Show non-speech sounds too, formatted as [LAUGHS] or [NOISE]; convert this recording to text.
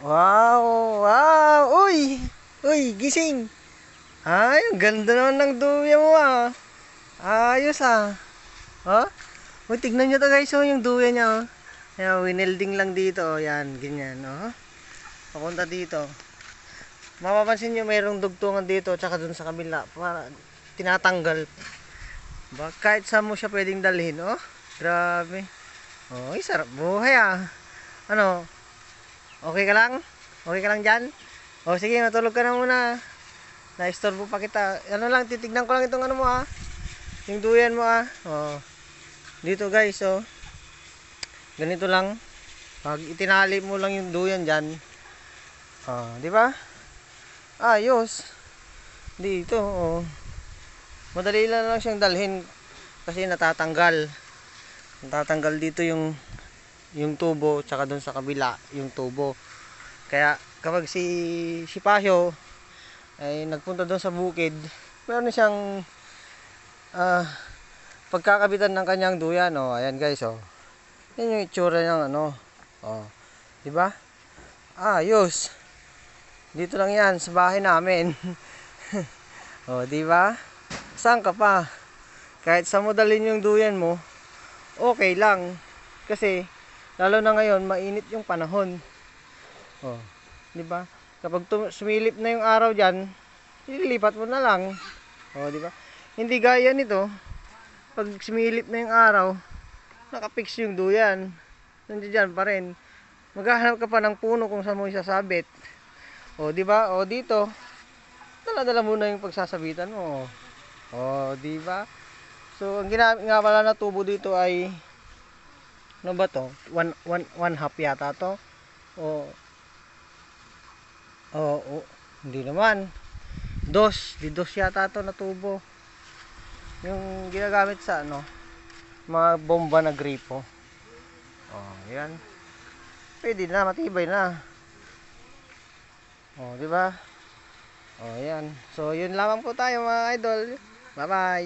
Wow, wow. Uy, uy, gising. Ay, ang ganda naman ng duya mo ah. Ayos ah. Oh? Uy, tignan nyo to guys, oh, yung duya niya oh. Ayan, winelding lang dito, oh. Yan, ganyan, oh. Papunta dito. Mapapansin nyo, mayroong dugtungan dito, tsaka dun sa kabila. Para tinatanggal. Ba, kahit saan mo siya pwedeng dalhin, oh. Grabe. Oh, sarap buhay ah. Ano? Okay ka lang? Okay ka lang dyan? O sige, matulog ka na muna. Na-istorbo pa kita. Ano lang, titignan ko lang itong ano mo ah. Yung duyan mo ah. O. Dito guys, oh. Ganito lang. Pag itinali mo lang yung duyan dyan. Oh, di ba? Ayos. Dito, oh. Madali lang lang siyang dalhin kasi natatanggal. Natatanggal dito yung yung tubo tsaka doon sa kabila yung tubo. Kaya kapag si si Pasyo ay nagpunta doon sa bukid, meron siyang ah pagkakabitan ng kanyang duyan, oh. Ayan guys, oh. Yan yung itsura ng ano. Oh. 'Di ba? Ayos. Dito lang 'yan sa bahay namin. [LAUGHS] oh, 'di ba? Saan ka pa? Kahit sa mo dalhin yung duyan mo, okay lang. Kasi lalo na ngayon, mainit yung panahon. Oh, 'di ba? Kapag sumilip na yung araw diyan, ililipat mo na lang. Oh, 'di ba? Hindi gaya nito. Pag sumilip na yung araw, nakapix yung duyan. Nandiyan pa rin. Maghahanap ka pa ng puno kung saan mo isasabit. O, di ba? O, dito. Dala-dala mo na yung pagsasabitan mo. O, di ba? So, ang ginamit nga pala na tubo dito ay ano ba to? One, one, one half yata to? O, o, o hindi naman. Dos, di dos yata to na tubo. Yung ginagamit sa ano, mga bomba na gripo. Oh, yan. Pwede na, matibay na. Oh, di ba? Oh, yan. So, yun lamang po tayo mga idol. Bye-bye.